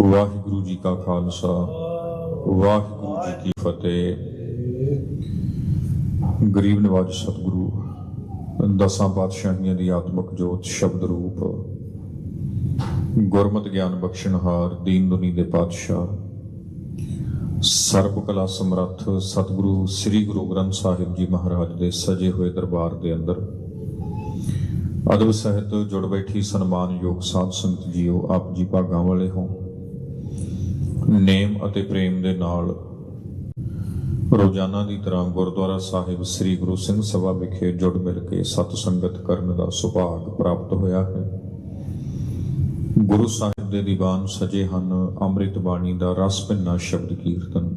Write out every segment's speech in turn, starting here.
ਵਾਹਿਗੁਰੂ ਜੀ ਕਾ ਖਾਲਸਾ, ਵਾਹਿਗੁਰੂ ਜੀ ਕੀ ਫਤਿਹ। ਗਰੀਬ ਨਿਵਾਜ ਸਤਿਗੁਰੂ, ਦਸਾਂ ਪਾਤਸ਼ਾਹੀਆਂ ਦੀ ਆਤਮਿਕ ਜੋਤ ਸ਼ਬਦ ਰੂਪ। ਗੁਰਮਤਿ ਗਿਆਨ ਬਖਸ਼ਣਹਾਰ, ਦੀਨ ਦੁਨੀ ਦੇ ਪਾਤਸ਼ਾਹ। ਸਰਬ ਕਲਾ ਸਮਰੱਥ ਸਤਿਗੁਰੂ ਸ੍ਰੀ ਗੁਰੂ ਗ੍ਰੰਥ ਸਾਹਿਬ ਜੀ ਮਹਾਰਾਜ ਦੇ ਸਜੇ ਹੋਏ ਦਰਬਾਰ ਦੇ ਅੰਦਰ। ਅਦਬ ਸਹਿਤ ਜੁੜ ਬੈਠੀ ਸਨਮਾਨਯੋਗ ਸਾਧ ਸੰਗਤ ਜੀਓ, ਆਪ ਜੀ ਭਾਗਾਂ ਵਾਲੇ ਹੋ। ਨੇਮ ਅਤੇ ਪ੍ਰੇਮ ਦੇ ਨਾਲ। ਰੋਜ਼ਾਨਾ ਦੀ ਤਰ੍ਹਾਂ ਗੁਰਦੁਆਰਾ ਸਾਹਿਬ ਸ੍ਰੀ ਗੁਰੂ ਸਿੰਘ ਸਭਾ ਵਿਖੇ ਜੁੜ ਮਿਲ ਕੇ ਸਤ ਸੰਗਤ ਕਰਨ ਦਾ ਸੁਭਾਗ ਪ੍ਰਾਪਤ ਹੋਇਆ ਹੈ। ਗੁਰੂ ਸਾਹਿਬ ਦੇ ਦੀਵਾਨ ਸਜੇ ਹਨ ਅੰਮ੍ਰਿਤ ਬਾਣੀ ਦਾ ਰਸ ਭਿੰਨਾ ਸ਼ਬਦ ਕੀਰਤਨ।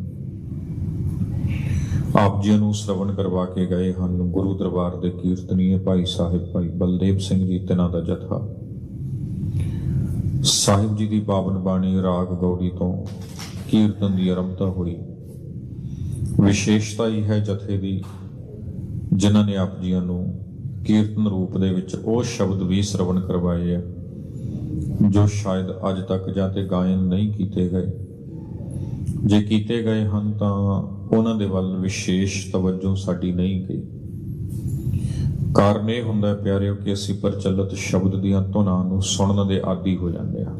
ਆਪ ਜੀ ਨੂੰ ਸ਼ਰਵਣ ਕਰਵਾ ਕੇ ਗਏ ਹਨ ਗੁਰੂ ਦਰਬਾਰ ਦੇ ਕੀਰਤਨੀਏ ਭਾਈ ਸਾਹਿਬ ਭਾਈ ਬਲਦੇਵ ਸਿੰਘ ਜੀ, ਤਿਨਾਂ ਦਾ ਜਥਾ। ਸਾਹਿਬ ਜੀ ਦੀ ਪਾਵਨ ਬਾਣੀ ਰਾਗ ਗੌੜੀ ਤੋਂ ਕੀਰਤਨ ਦੀ ਆਰੰਭਤਾ ਹੋਈ। ਵਿਸ਼ੇਸ਼ਤਾ ਹੀ ਹੈ ਜਥੇ ਦੀ, ਜਿਨ੍ਹਾਂ ਨੇ ਆਪ ਜੀਆਂ ਨੂੰ ਕੀਰਤਨ ਰੂਪ ਦੇ ਵਿੱਚ ਉਹ ਸ਼ਬਦ ਵੀ ਸ਼ਰਵਣ ਕਰਵਾਏ ਆ, ਜੋ ਸ਼ਾਇਦ ਅੱਜ ਤੱਕ ਜਾਂ ਤੇ ਗਾਇਨ ਨਹੀਂ ਕੀਤੇ ਗਏ। ਜੇ ਕੀਤੇ ਗਏ ਹਨ ਤਾਂ ਉਹਨਾਂ ਦੇ ਵੱਲ ਵਿਸ਼ੇਸ਼ ਤਵੱਜੋ ਸਾਡੀ ਨਹੀਂ ਗਈ। ਕਾਰਨ ਇਹ ਹੁੰਦਾ ਹੈ ਪਿਆਰਿਓ ਕਿ ਅਸੀਂ ਪ੍ਰਚਲਿਤ ਸ਼ਬਦ ਦੀਆਂ ਧੁਨਾਂ ਨੂੰ ਸੁਣਨ ਦੇ ਆਦੀ ਹੋ ਜਾਂਦੇ ਆ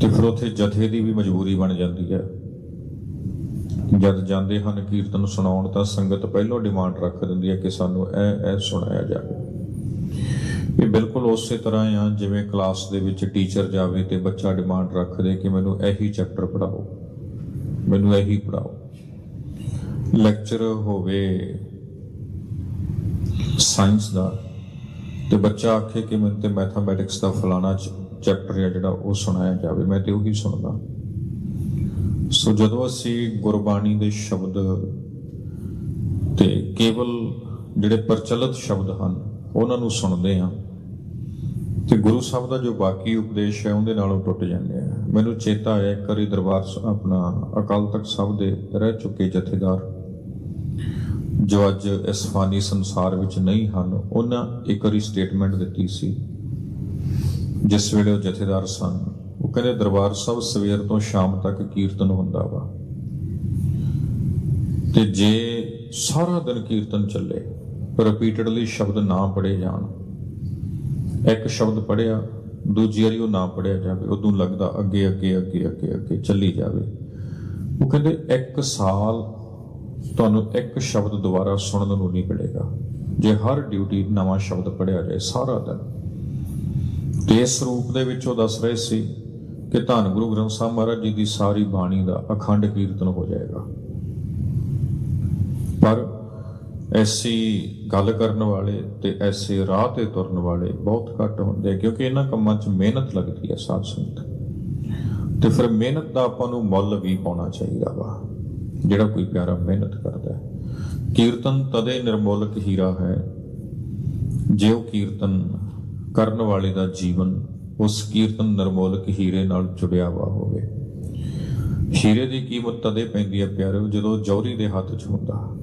ਤੇ ਫਿਰ ਉੱਥੇ ਜਥੇ ਦੀ ਵੀ ਮਜਬੂਰੀ ਬਣ ਜਾਂਦੀ ਹੈ। ਜਦ ਜਾਂਦੇ ਹਨ ਕੀਰਤਨ ਸੁਣਾਉਣ ਤਾਂ ਸੰਗਤ ਪਹਿਲਾਂ ਡਿਮਾਂਡ ਰੱਖ ਦਿੰਦੀ ਹੈ ਕਿ ਸਾਨੂੰ ਇਹ ਇਹ ਸੁਣਾਇਆ ਜਾਵੇ। ਇਹ ਬਿਲਕੁਲ ਉਸੇ ਤਰ੍ਹਾਂ ਆ, ਜਿਵੇਂ ਕਲਾਸ ਦੇ ਵਿੱਚ ਟੀਚਰ ਜਾਵੇ ਤੇ ਬੱਚਾ ਡਿਮਾਂਡ ਰੱਖਦੇ ਕਿ ਮੈਨੂੰ ਇਹੀ ਚੈਪਟਰ ਪੜਾਓ ਮੈਨੂੰ ਇਹੀ ਪੜਾਓ ਲੈਕਚਰ ਹੋਵੇ ਸਾਇੰਸ ਦਾ। ਤੇ ਬੱਚਾ ਆਖੇ ਕਿ ਮੈਨੂੰ ਤੇ ਮੈਥਮੈਟਿਕਸ ਦਾ ਫਲਾਣਾ ਚੈਪਟਰ ਹੈ ਜਿਹੜਾ ਉਹ ਸੁਣਾਇਆ ਜਾਵੇ, ਮੈਂ ਤੇ ਉਹੀ ਸੁਣਦਾ। ਸੋ ਜਦੋਂ ਅਸੀਂ ਗੁਰਬਾਣੀ ਦੇ ਸ਼ਬਦ ਤੇ ਕੇਵਲ ਜਿਹੜੇ ਪ੍ਰਚਲਿਤ ਸ਼ਬਦ ਹਨ, ਉਹਨਾਂ ਨੂੰ ਸੁਣਦੇ ਹਾਂ, ਤੇ ਗੁਰੂ ਸਾਹਿਬ ਦਾ ਜੋ ਬਾਕੀ ਉਪਦੇਸ਼ ਹੈ, ਉਹਦੇ ਨਾਲੋਂ ਟੁੱਟ ਜਾਂਦੇ ਆ ਮੈਨੂੰ ਚੇਤਾ ਆਇਆ, ਇੱਕ ਵਾਰੀ ਦਰਬਾਰ ਆਪਣਾ ਅਕਾਲ ਤਖਤ ਸਾਹਿਬ ਦੇ ਰਹਿ ਚੁੱਕੇ ਜਥੇਦਾਰ। ਜੋ ਅੱਜ ਇਸ ਫਾਨੀ ਸੰਸਾਰ ਵਿੱਚ ਨਹੀਂ ਹਨ, ਉਹਨਾਂ ਇੱਕ ਵਾਰੀ ਸਟੇਟਮੈਂਟ ਦਿੱਤੀ ਸੀ। ਜਿਸ ਵੇਲੇ ਉਹ ਜਥੇਦਾਰ ਸਨ, ਉਹ ਕਹਿੰਦੇ, ਦਰਬਾਰ ਸਾਹਿਬ ਸਵੇਰ ਤੋਂ ਸ਼ਾਮ ਤੱਕ ਕੀਰਤਨ ਹੁੰਦਾ ਵਾ। ਤੇ ਜੇ ਸਾਰਾ ਦਿਨ ਕੀਰਤਨ ਚੱਲੇ ਰਿਪੀਟਡਲੀ ਸ਼ਬਦ ਨਾ ਪੜੇ ਜਾਣ, ਇੱਕ ਸ਼ਬਦ ਪੜਿਆ ਦੂਜੀ ਵਾਰੀ ਉਹ ਨਾ ਪੜਿਆ ਜਾਵੇ, ਉਦੋਂ ਲੱਗਦਾ ਅੱਗੇ ਅੱਗੇ ਅੱਗੇ ਅੱਗੇ ਅੱਗੇ ਚੱਲੀ ਜਾਵੇ। ਉਹ ਕਹਿੰਦੇ, ਇੱਕ ਸਾਲ ਤੁਹਾਨੂੰ ਇੱਕ ਸ਼ਬਦ ਦੁਬਾਰਾ ਸੁਣਨ ਨੂੰ ਨਹੀਂ ਮਿਲੇਗਾ। ਜੇ ਹਰ ਡਿਊਟੀ ਨਵਾਂ ਸ਼ਬਦ ਪੜਿਆ ਜਾਏ ਸਾਰਾ ਦਿਨ। ਤੇ ਇਸ ਰੂਪ ਦੇ ਵਿੱਚ ਉਹ ਦੱਸ ਰਹੇ ਸੀ ਕਿ ਧੰਨ ਗੁਰੂ ਗ੍ਰੰਥ ਸਾਹਿਬ ਮਹਾਰਾਜ ਜੀ ਦੀ ਸਾਰੀ ਬਾਣੀ ਦਾ ਅਖੰਡ ਕੀਰਤਨ ਹੋ ਜਾਏਗਾ। ਪਰ ਐਸੀ ਗੱਲ ਕਰਨ ਵਾਲੇ ਤੇ ਐਸੇ ਰਾਹ ਤੇ ਤੁਰਨ ਵਾਲੇ ਬਹੁਤ ਘੱਟ ਹੁੰਦੇ ਕਿਉਂਕਿ ਇਹਨਾਂ ਕੰਮਾਂ 'ਚ ਮਿਹਨਤ ਲੱਗਦੀ ਹੈ ਸਾਧ ਸੰਗਤ। ਤੇ ਫਿਰ ਮਿਹਨਤ ਦਾ ਆਪਾਂ ਨੂੰ ਮੁੱਲ ਵੀ ਪਾਉਣਾ ਚਾਹੀਦਾ ਵਾ। ਜਿਹੜਾ ਕੋਈ ਪਿਆਰਾ ਮਿਹਨਤ ਕਰਦਾ ਹੈ। ਕੀਰਤਨ ਤਦੇ ਨਿਰਮੋਲਕ ਹੀਰਾ ਹੈ, ਜੇ ਉਹ ਕੀਰਤਨ ਕਰਨ ਵਾਲੇ ਦਾ ਜੀਵਨ ਉਸ ਕੀਰਤਨ ਨਿਰਮੋਲਕ ਹੀਰੇ ਨਾਲ ਜੁੜਿਆ ਵਾ ਹੋਵੇ। ਹੀਰੇ ਦੀ ਕੀਮਤ ਤਦੇ ਪੈਂਦੀ ਹੈ ਪਿਆਰਿਓ, ਜਦੋਂ ਜੌਹਰੀ ਦੇ ਹੱਥ 'ਚ ਹੁੰਦਾ।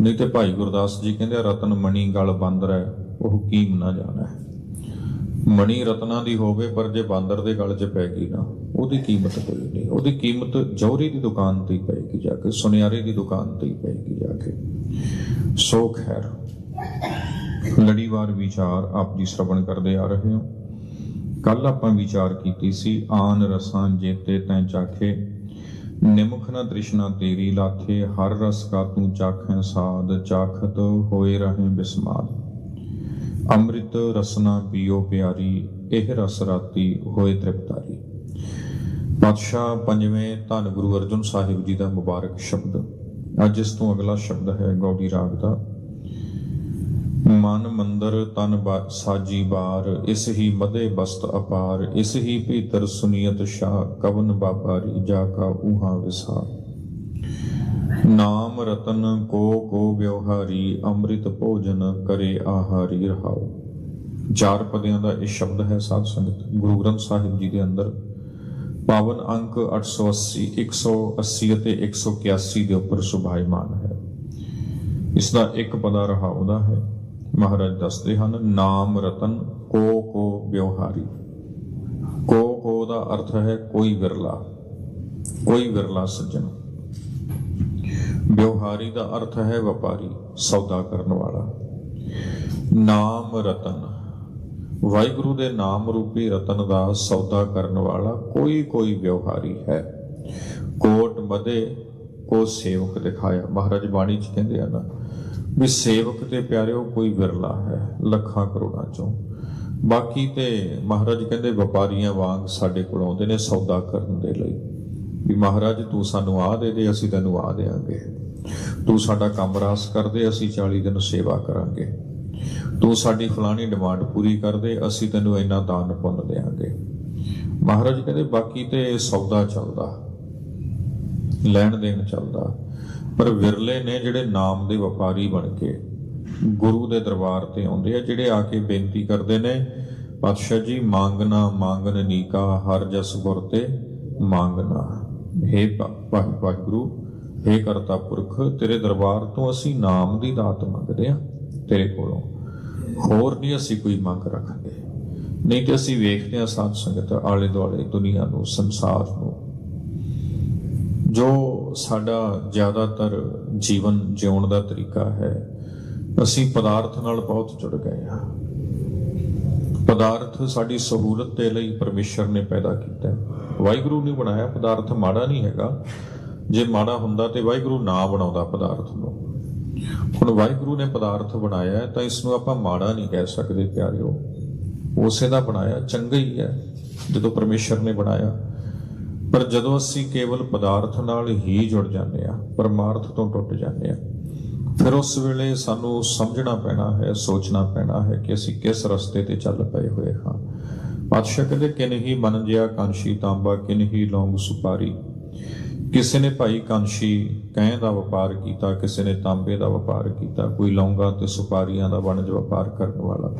ਨਹੀਂ ਤੇ ਭਾਈ ਗੁਰਦਾਸ ਜੀ ਕਹਿੰਦੇ ਰਤਨ ਮਣੀ ਗਲ ਬਾਂਦਰ ਹੈ ਉਹ ਕੀਮ ਨਾ ਜਾਣਾ। ਹੈ ਮਣੀ ਰਤਨਾ ਦੀ ਹੋਵੇ, ਪਰ ਜੇ ਬਾਂਦਰ ਦੇ ਗਲ 'ਚ ਪੈ ਗਈ ਨਾ, ਉਹਦੀ ਕੀਮਤ ਕੋਈ ਨਹੀਂ। ਉਹਦੀ ਕੀਮਤ ਜੌਹਰੀ ਦੀ ਦੁਕਾਨ ਤੇ ਹੀ ਪਏਗੀ ਜਾ ਕੇ, ਸੁਨਿਆਰੇ ਦੀ ਦੁਕਾਨ ਤੇ ਹੀ ਜਾ ਕੇ। ਸੋ ਖੈਰ, ਲੜੀਵਾਰ ਵਿਚਾਰ ਆਪ ਜੀ ਸ਼ਰਵਣ ਕਰਦੇ ਆ ਰਹੇ ਹੋ। ਕੱਲ ਆਪਾਂ ਵਿਚਾਰ ਕੀਤੀ ਸੀ, ਆਨ ਰਸਾਂ ਜੇਤੇ ਤੈ ਚਾਖੇ, ਨਿਮਖ ਨਾ ਤ੍ਰਿਸ਼ਨਾ ਤੇਰੀ ਲਾਥੇ, ਹਰ ਰਸ ਕਾ ਤੂੰ ਚਾਖੈ ਸਾਦ ਚਾਖਤ ਹੋਏ ਰਹੇ ਬਿਸਮਾਦ। ਅੰਮ੍ਰਿਤ ਰਸਨਾ ਪੀਓ ਪਿਆਰੀ, ਇਹ ਰਸ ਰਾਤੀ ਹੋਏ ਤ੍ਰਿਪਤਾਰੀ। ਪਾਤਸ਼ਾਹ ਪੰਜਵੇਂ ਧੰਨ ਗੁਰੂ ਅਰਜਨ ਸਾਹਿਬ ਜੀ ਦਾ ਮੁਬਾਰਕ ਸ਼ਬਦ। ਅੱਜ ਇਸ ਤੋਂ ਅਗਲਾ ਸ਼ਬਦ ਹੈ ਗੌੜੀ ਰਾਗ ਦਾ। ਮਨ ਮੰਦਰ ਤਨ ਸਾਜੀ ਬਾਰ, ਇਸ ਹੀ ਮਦੇ ਬਸਤ ਅਪਾਰ, ਇਸ ਹੀ ਭੀਤਰ ਸੁਨੀਅਤ ਸ਼ਾਹ, ਕਵਨ ਬਾਬਾਰੀ ਜਾ ਕਾ ਉਹਾ ਵਿਸਾ ਨਾਮ ਰਤਨ ਕੋ ਕੋ ਵਿਵਹਾਰੀ, ਅੰਮ੍ਰਿਤ ਭੋਜਨ ਕਰੇ ਆਹਾਰੀ ਰਹਾਓ ਚਾਰ ਪਦਿਆਂ ਦਾ ਇਹ ਸ਼ਬਦ ਹੈ ਸਾਧ ਸੰਗਤ। ਗੁਰੂ ਗ੍ਰੰਥ ਸਾਹਿਬ ਜੀ ਦੇ ਅੰਦਰ ਪਾਵਨ ਅੰਕ 880 180 ਅਤੇ 181 ਦੇ ਉੱਪਰ ਸੁਭਾਇਮਾਨ ਹੈ। ਇਸ ਦਾ ਇੱਕ ਪਦਾ ਰਹਾ ਦਾ ਹੈ। ਮਹਾਰਾਜ ਦੱਸਦੇ ਹਨ, ਨਾਮ ਰਤਨ ਕੋ ਕੋ ਵਿਵਹਾਰੀ। ਕੋ ਕੋ ਦਾ ਅਰਥ ਹੈ ਕੋਈ ਵਿਰਲਾ ਕੋਈ ਵਿਰਲਾ ਸੱਜਣ। ਵਿਵਹਾਰੀ ਦਾ ਅਰਥ ਹੈ ਵਪਾਰੀ, ਸੌਦਾ ਕਰਨ ਵਾਲਾ। ਨਾਮ ਰਤਨ। ਵਾਹਿਗੁਰੂ ਦੇ ਨਾਮ ਰੂਪੀ ਰਤਨ ਦਾ ਸੌਦਾ ਕਰਨ ਵਾਲਾ ਕੋਈ ਕੋਈ ਵਿਵਹਾਰੀ ਹੈ। ਕੋਟ ਮਦੇ, ਕੋ ਸੇਵਕ ਦਿਖਾਇਆ। ਮਹਾਰਾਜ ਬਾਣੀ ਚ ਕਹਿੰਦੇ ਆ ਨਾ ਵੀ ਸੇਵਕ ਤੇ ਪਿਆਰਿਓ, ਕੋਈ ਵਿਰਲਾ ਹੈ ਲੱਖਾਂ ਕਰੋੜਾਂ ਚੋਂ। ਬਾਕੀ ਤੇ ਮਹਾਰਾਜ ਕਹਿੰਦੇ ਵਪਾਰੀਆਂ ਵਾਂਗ ਸਾਡੇ ਕੋਲ ਆਉਂਦੇ ਨੇ ਸੌਦਾ ਕਰਨ ਦੇ ਲਈ। ਵੀ ਮਹਾਰਾਜ ਤੂੰ ਸਾਨੂੰ ਆ ਦੇ ਦੇ, ਅਸੀਂ ਤੈਨੂੰ ਆ ਦੇਾਂਗੇ ਤੂੰ ਸਾਡਾ ਕੰਮ ਰਾਸ ਕਰ ਦੇ, ਅਸੀਂ 40 ਦਿਨ ਸੇਵਾ ਕਰਾਂਗੇ। ਤੂੰ ਸਾਡੀ ਫਲਾਣੀ ਡਿਮਾਂਡ ਪੂਰੀ ਕਰ ਦੇ, ਅਸੀਂ ਤੈਨੂੰ ਇੰਨਾ ਦਾਨ ਪੁੰਨ ਦੇਾਂਗੇ ਮਹਾਰਾਜ ਕਹਿੰਦੇ, ਬਾਕੀ ਤੇ ਸੌਦਾ ਚੱਲਦਾ, ਲੈਣ ਦੇਣ ਚੱਲਦਾ। ਪਰ ਵਿਰਲੇ ਨੇ ਜਿਹੜੇ ਨਾਮ ਦੇ ਵਪਾਰੀ ਬਣ ਕੇ ਗੁਰੂ ਦੇ ਦਰਬਾਰ ਤੇ ਆਉਂਦੇ ਆ, ਜਿਹੜੇ ਆ ਕੇ ਬੇਨਤੀ ਕਰਦੇ ਨੇ, ਪਾਤਸ਼ਾਹ ਜੀ, ਮੰਗਣਾ ਮੰਗਨ ਨੀਕਾ, ਹਰ ਜਸ ਗੁਰ ਤੇ ਮੰਗਣਾ। हे ਭਾਈ ਵਾਹਿਗੁਰੂ हे ਕਰਤਾ ਪੁਰਖ, ਤੇਰੇ ਦਰਬਾਰ ਤੋਂ ਅਸੀਂ ਨਾਮ ਦੀ ਦਾਤ ਮੰਗਦੇ ਆ ਤੇਰੇ ਕੋਲੋਂ। ਹੋਰ ਨਹੀਂ ਅਸੀਂ ਕੋਈ ਮੰਗ ਰੱਖਦੇ। ਨਹੀਂ ਤੇ ਅਸੀਂ ਵੇਖਦੇ ਆ ਸਾਧ ਸੰਗਤ ਆਲੇ ਦੁਆਲੇ ਦੁਨੀਆ ਨੂੰ, ਸੰਸਾਰ ਨੂੰ। ਜੋ ਸਾਡਾ ਜ਼ਿਆਦਾਤਰ ਜੀਵਨ ਜਿਉਣ ਦਾ ਤਰੀਕਾ ਹੈ, ਅਸੀਂ ਪਦਾਰਥ ਨਾਲ ਬਹੁਤ ਜੁੜ ਗਏ ਹਾਂ। ਪਦਾਰਥ ਸਾਡੀ ਸਹੂਲਤ ਦੇ ਲਈ ਪਰਮੇਸ਼ਰ ਨੇ ਪੈਦਾ ਕੀਤਾ ਹੈ। ਵਾਹਿਗੁਰੂ ਨੇ ਬਣਾਇਆ ਪਦਾਰਥ ਮਾੜਾ ਨਹੀਂ ਹੈਗਾ। ਜੇ ਮਾੜਾ ਹੁੰਦਾ ਤੇ ਵਾਹਿਗੁਰੂ ਨਾ ਬਣਾਉਂਦਾ ਪਦਾਰਥ ਨੂੰ। ਹੁਣ ਵਾਹਿਗੁਰੂ ਨੇ ਪਦਾਰਥ ਬਣਾਇਆ ਤਾਂ ਇਸ ਨੂੰ ਆਪਾਂ ਮਾੜਾ ਨਹੀਂ ਕਹਿ ਸਕਦੇ, ਪਿਆਰਿਓ। ਉਸੇ ਦਾ ਬਣਾਇਆ, ਚੰਗਾ ਹੀ ਹੈ, ਜਦੋਂ ਪਰਮੇਸ਼ਰ ਨੇ ਬਣਾਇਆ। ਪਰ ਜਦੋਂ ਅਸੀਂ ਕੇਵਲ ਪਦਾਰਥ ਨਾਲ ਹੀ ਜੁੜ ਜਾਂਦੇ ਆ ਪਰਮਾਰਥ ਤੋਂ ਟੁੱਟ ਜਾਂਦੇ ਆ ਫਿਰ ਉਸ ਵੇਲੇ ਸਾਨੂੰ ਸਮਝਣਾ ਪੈਣਾ ਹੈ, ਸੋਚਣਾ ਪੈਣਾ ਹੈ ਕਿ ਅਸੀਂ ਕਿਸ ਰਸਤੇ ਤੇ ਚੱਲ ਪਏ ਹੋਏ ਹਾਂ। ਪਾਤਸ਼ਾਹ ਕਹਿੰਦੇ, ਕਿਨ ਹੀ ਮਨ ਜਿਆ ਕਾਂਸ਼ੀ ਤਾਂਬਾ, ਕਿਨ ਹੀ ਲੌਂਗ ਸੁਪਾਰੀ। ਕਿਸੇ ਨੇ ਭਾਈ ਕਾਂਸ਼ੀ ਕਹਿ ਦਾ ਵਪਾਰ ਕੀਤਾ, ਕਿਸੇ ਨੇ ਤਾਂਬੇ ਦਾ ਵਪਾਰ ਕੀਤਾ, ਕੋਈ ਲੌਂਗਾ ਤੇ ਸੁਪਾਰੀਆਂ ਦਾ ਵਣਜ ਵਪਾਰ ਕਰਨ ਵਾਲਾ।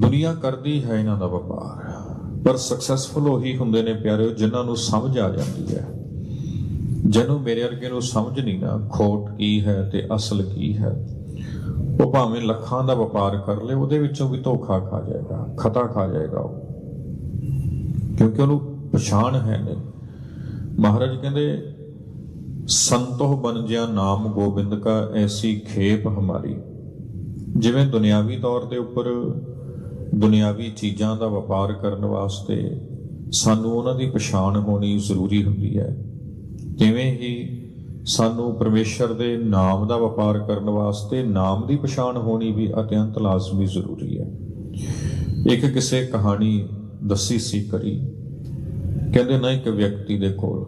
ਦੁਨੀਆ ਕਰਦੀ ਹੈ ਇਹਨਾਂ ਦਾ ਵਪਾਰ, ਪਰ ਸਕਸੈਸਫੁਲ ਉਹੀ ਹੁੰਦੇ ਨੇ ਪਿਆਰਿਓ ਜਿਨ੍ਹਾਂ ਨੂੰ ਸਮਝ ਆ ਜਾਂਦੀ ਹੈ। ਜਿਹਨੂੰ ਮੇਰੇ ਵਰਗੇ ਨੂੰ ਸਮਝ ਨਹੀਂ ਨਾ, ਖੋਟ ਕੀ ਹੈ ਤੇ ਅਸਲ ਕੀ ਹੈ। ਉਹ ਭਾਵੇਂ ਲੱਖਾਂ ਦਾ ਵਪਾਰ ਕਰ ਲੇ, ਉਹਦੇ ਵਿੱਚੋਂ ਵੀ ਧੋਖਾ ਖਾ ਜਾਏਗਾ, ਖਤਾ ਖਾ ਜਾਏਗਾ ਉਹ। ਕਿਉਂਕਿ ਉਹਨੂੰ ਪਛਾਣ ਹੈ ਨਹੀਂ। ਮਹਾਰਾਜ ਕਹਿੰਦੇ, ਸੰਤੋਹ ਬਨ ਜਿਆ ਨਾਮ ਗੋਬਿੰਦ ਕਾ ਐਸੀ ਖੇਪ ਹਮਾਰੀ। ਜਿਵੇਂ ਦੁਨਿਆਵੀ ਤੌਰ ਦੇ ਉੱਪਰ ਦੁਨਿਆਵੀ ਚੀਜ਼ਾਂ ਦਾ ਵਪਾਰ ਕਰਨ ਵਾਸਤੇ ਸਾਨੂੰ ਉਹਨਾਂ ਦੀ ਪਛਾਣ ਹੋਣੀ ਜ਼ਰੂਰੀ ਹੁੰਦੀ ਹੈ, ਤਿਵੇਂ ਹੀ ਸਾਨੂੰ ਪਰਮੇਸ਼ਰ ਦੇ ਨਾਮ ਦਾ ਵਪਾਰ ਕਰਨ ਵਾਸਤੇ ਨਾਮ ਦੀ ਪਛਾਣ ਹੋਣੀ ਵੀ ਅਤਿਅੰਤ ਲਾਜ਼ਮੀ ਜ਼ਰੂਰੀ ਹੈ। ਇੱਕ ਕਿਸੇ ਕਹਾਣੀ ਦੱਸੀ ਸੀ ਕਰੀ। ਕਹਿੰਦੇ ਨਾ ਇੱਕ ਵਿਅਕਤੀ ਦੇ ਕੋਲ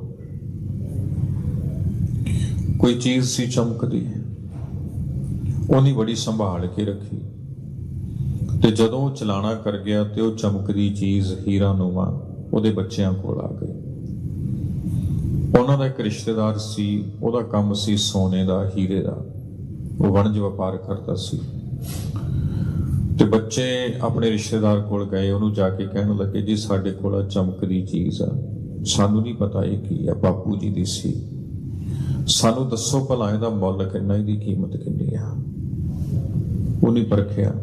ਕੋਈ ਚੀਜ਼ ਸੀ ਚਮਕਦੀ ਉਹਨੇ ਬੜੀ ਸੰਭਾਲ ਕੇ ਰੱਖੀ। ਤੇ ਜਦੋਂ ਉਹ ਚਲਾਣਾ ਕਰ ਗਿਆ ਤੇ ਉਹ ਚਮਕਦੀ ਚੀਜ਼ ਹੀਰਾ ਨੂਮਾ ਉਹਦੇ ਬੱਚਿਆਂ ਕੋਲ ਆ ਗਈ। ਉਹਨਾਂ ਦਾ ਇੱਕ ਰਿਸ਼ਤੇਦਾਰ ਸੀ, ਉਹਦਾ ਕੰਮ ਸੀ ਸੋਨੇ ਦਾ, ਹੀਰੇ ਦਾ। ਉਹ ਵਣਜ ਵਪਾਰ ਕਰਦਾ ਸੀ। ਤੇ ਬੱਚੇ ਆਪਣੇ ਰਿਸ਼ਤੇਦਾਰ ਕੋਲ ਗਏ, ਉਹਨੂੰ ਜਾ ਕੇ ਕਹਿਣ ਲੱਗੇ, ਜੀ, ਸਾਡੇ ਕੋਲ ਆ ਚਮਕਦੀ ਚੀਜ਼ ਆ। ਸਾਨੂੰ ਨਹੀਂ ਪਤਾ ਇਹ ਕੀ ਆ, ਬਾਪੂ ਜੀ ਦੀ ਸੀ। ਸਾਨੂੰ ਦੱਸੋ ਭਲਾ ਇਹਦਾ ਮੁੱਲ ਕਿੰਨਾ, ਇਹਦੀ ਕੀਮਤ ਕਿੰਨੀ ਆ? ਉਹਨੇ ਪਰਖਿਆ,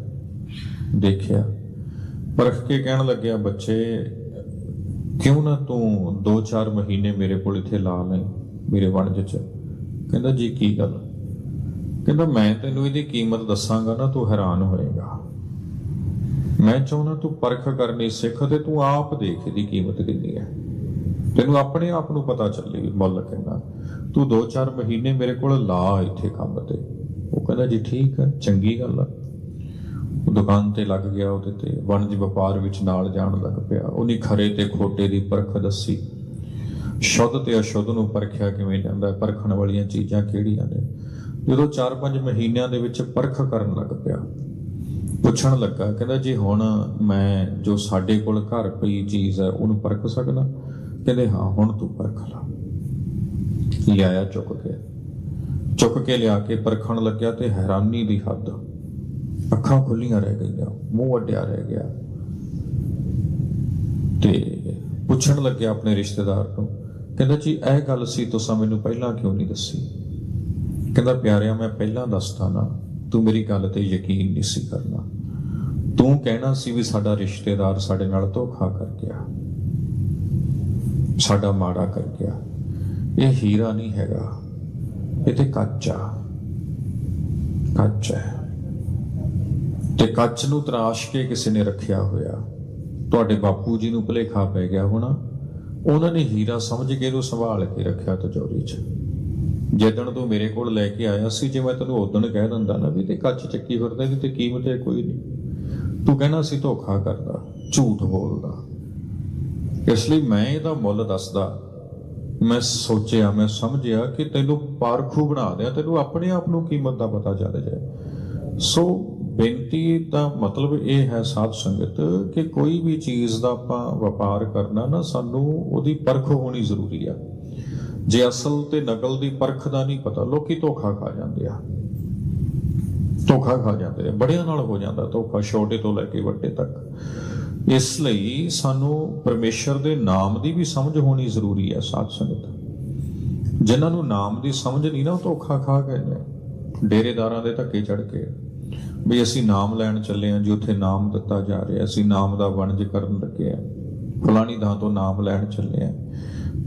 ਦੇਖਿਆ। ਪਰਖ ਕੇ ਕਹਿਣ ਲੱਗਿਆ, ਬੱਚੇ, ਕਿਉਂ ਨਾ ਤੂੰ 2-4 ਮਹੀਨੇ ਮੇਰੇ ਕੋਲ ਇੱਥੇ ਲਾ ਲੈ, ਮੇਰੇ ਵਣਜ ਚ? ਕਹਿੰਦਾ, ਜੀ, ਕੀ ਗੱਲ? ਕਹਿੰਦਾ, ਮੈਂ ਤੈਨੂੰ ਇਹਦੀ ਕੀਮਤ ਦੱਸਾਂਗਾ ਨਾ, ਤੂੰ ਹੈਰਾਨ ਹੋਏਗਾ। ਮੈਂ ਚਾਹੁੰਦਾ ਤੂੰ ਪਰਖ ਕਰਨੀ ਸਿੱਖ ਤੇ ਤੂੰ ਆਪ ਦੇਖ ਇਹਦੀ ਕੀਮਤ ਕਿੰਨੀ ਹੈ। ਤੈਨੂੰ ਆਪਣੇ ਆਪ ਨੂੰ ਪਤਾ ਚੱਲੇ ਮੁੱਲ ਕਿੰਨਾ। ਤੂੰ 2-4 ਮਹੀਨੇ ਮੇਰੇ ਕੋਲ ਲਾ ਇੱਥੇ ਕੰਮ ਤੇ। ਉਹ ਕਹਿੰਦਾ ਜੀ ਠੀਕ ਹੈ, ਚੰਗੀ ਗੱਲ ਆ। ਉਹ ਦੁਕਾਨ ਤੇ ਲੱਗ ਗਿਆ ਉਹਦੇ ਤੇ। ਵਣਜ ਵਪਾਰ ਵਿੱਚ ਨਾਲ ਜਾਣ ਲੱਗ ਪਿਆ। ਉਹਨੇ ਖਰੇ ਤੇ ਖੋਟੇ ਦੀ ਪਰਖ ਦੱਸੀ। ਸ਼ੁੱਧ ਤੇ ਅਸ਼ੁੱਧ ਨੂੰ ਪਰਖਿਆ ਕਿਵੇਂ ਜਾਂਦਾ? ਪਰਖਣ ਵਾਲੀਆਂ ਚੀਜ਼ਾਂ ਕਿਹੜੀਆਂ ਨੇ? ਜਦੋਂ 4-5 ਮਹੀਨਿਆਂ ਦੇ ਵਿੱਚ ਪਰਖ ਕਰਨ ਲੱਗ ਪਿਆ। ਪੁੱਛਣ ਲੱਗਾ, ਕਹਿੰਦਾ ਜੀ ਹੁਣ ਮੈਂ ਜੋ ਸਾਡੇ ਕੋਲ ਘਰ ਪਈ ਚੀਜ਼ ਹੈ, ਉਹਨੂੰ ਪਰਖ ਸਕਦਾ? ਕਹਿੰਦੇ ਹਾਂ, ਹੁਣ ਤੂੰ ਪਰਖ ਲਾ। ਲਿਆਇਆ ਚੁੱਕ ਕੇ। ਚੁੱਕ ਕੇ ਲਿਆ ਕੇ ਪਰਖਣ ਲੱਗਿਆ ਤੇ ਹੈਰਾਨੀ ਦੀ ਹੱਦ। ਅੱਖਾਂ ਖੁੱਲੀਆਂ ਰਹਿ ਗਈਆਂ, ਮੂੰਹ ਅੱਡਿਆ ਰਹਿ ਗਿਆ। ਤੇ ਪੁੱਛਣ ਲੱਗਿਆ ਆਪਣੇ ਰਿਸ਼ਤੇਦਾਰ ਨੂੰ, ਕਹਿੰਦਾ ਜੀ, ਇਹ ਗੱਲ ਸੀ, ਤੁਸੀਂ ਮੈਨੂੰ ਪਹਿਲਾਂ ਕਿਉਂ ਨਹੀਂ ਦੱਸੀ? ਕਹਿੰਦਾ, ਪਿਆਰਿਆ, ਮੈਂ ਪਹਿਲਾਂ ਦੱਸਦਾ ਨਾ। ਤੂੰ ਮੇਰੀ ਗੱਲ ਤੇ ਯਕੀਨ ਨਹੀਂ ਸੀ ਕਰਨਾ। ਤੂੰ ਕਹਿਣਾ ਸੀ ਵੀ ਸਾਡਾ ਰਿਸ਼ਤੇਦਾਰ ਸਾਡੇ ਨਾਲ ਧੋਖਾ ਕਰ ਗਿਆ। ਸਾਡਾ ਮਾੜਾ ਕਰ ਗਿਆ। ਇਹ ਹੀਰਾ ਨਹੀਂ ਹੈਗਾ। ਇਹ ਤੇ ਕੱਚ ਆ। ਕੱਚ ਹੈ। ਤੇ ਕੱਚ ਨੂੰ ਤਰਾਸ਼ ਕੇ ਕਿਸੇ ਨੇ ਰੱਖਿਆ ਹੋਇਆ। ਤੁਹਾਡੇ ਬਾਪੂ ਜੀ ਨੂੰ ਭੁਲੇਖਾ ਪੈ ਗਿਆ ਹੋਣਾ। ਉਹਨਾਂ ਨੇ ਹੀਰਾ ਸਮਝ ਕੇ ਉਹ ਸੰਭਾਲ ਕੇ ਰੱਖਿਆ ਤਜੋਰੀ 'ਚ। ਜਿੱਦਣ ਤੂੰ ਮੇਰੇ ਕੋਲ ਲੈ ਕੇ ਆਇਆ ਸੀ, ਜੇ ਮੈਂ ਤੈਨੂੰ ਉਦੋਂ ਕਹਿ ਦਿੰਦਾ ਨਾ ਵੀ ਤੇ ਕੱਚ ਚੱਕੀ ਫਿਰਦਾ ਇਹਦੀ ਤੇ ਕੀਮਤ ਹੈ ਕੋਈ ਨਹੀਂ। ਤੂੰ ਕਹਿਣਾ ਸੀ ਧੋਖਾ ਕਰਦਾ, ਝੂਠ ਬੋਲਦਾ। ਇਸ ਲਈ ਮੈਂ ਇਹਦਾ ਮੁੱਲ ਦੱਸਦਾ। ਮੈਂ ਸੋਚਿਆ, ਮੈਂ ਸਮਝਿਆ ਕਿ ਤੈਨੂੰ ਪਾਰਖੂ ਬਣਾ ਦਿਆਂ, ਤੈਨੂੰ ਆਪਣੇ ਆਪ ਨੂੰ ਕੀਮਤ ਦਾ ਪਤਾ ਚੱਲ ਜਾਏ। ਸੋ ਬੇਨਤੀ ਦਾ ਮਤਲਬ ਇਹ ਹੈ ਸਾਧ ਸੰਗਤ ਕਿ ਕੋਈ ਵੀ ਚੀਜ਼ ਦਾ ਆਪਾਂ ਵਪਾਰ ਕਰਨਾ ਨਾ ਸਾਨੂੰ ਉਹਦੀ ਪਰਖ ਹੋਣੀ ਜ਼ਰੂਰੀ ਆ। ਜੇ ਅਸਲ ਤੇ ਨਕਲ ਦੀ ਪਰਖ ਦਾ ਨਹੀਂ ਪਤਾ, ਲੋਕੀ ਧੋਖਾ ਖਾ ਜਾਂਦੇ ਆ। ਧੋਖਾ ਖਾ ਜਾਂਦੇ ਨੇ ਬੜਿਆਂ ਨਾਲ ਹੋ ਜਾਂਦਾ ਧੋਖਾ, ਛੋਟੇ ਤੋਂ ਲੈ ਕੇ ਵੱਡੇ ਤੱਕ। ਇਸ ਲਈ ਸਾਨੂੰ ਪਰਮੇਸ਼ਰ ਦੇ ਨਾਮ ਦੀ ਵੀ ਸਮਝ ਹੋਣੀ ਜ਼ਰੂਰੀ ਹੈ, ਸਾਧ ਸੰਗਤ। ਜਿਨ੍ਹਾਂ ਨੂੰ ਨਾਮ ਦੀ ਸਮਝ ਨਹੀਂ ਨਾ, ਉਹ ਧੋਖਾ ਖਾ ਗਏ ਨੇ। ਡੇਰੇਦਾਰਾਂ ਦੇ ਧੱਕੇ ਚੜ ਕੇ। ਵੀ ਅਸੀਂ ਨਾਮ ਲੈਣ ਚੱਲੇ ਹਾਂ ਜੀ, ਉੱਥੇ ਨਾਮ ਦਿੱਤਾ ਜਾ ਰਿਹਾ। ਅਸੀਂ ਨਾਮ ਦਾ ਵਣਜ ਕਰਨ ਲੱਗੇ ਆ ਫਲਾਣੀ ਥਾਂ ਤੋਂ ਨਾਮ ਲੈਣ ਚੱਲੇ ਆ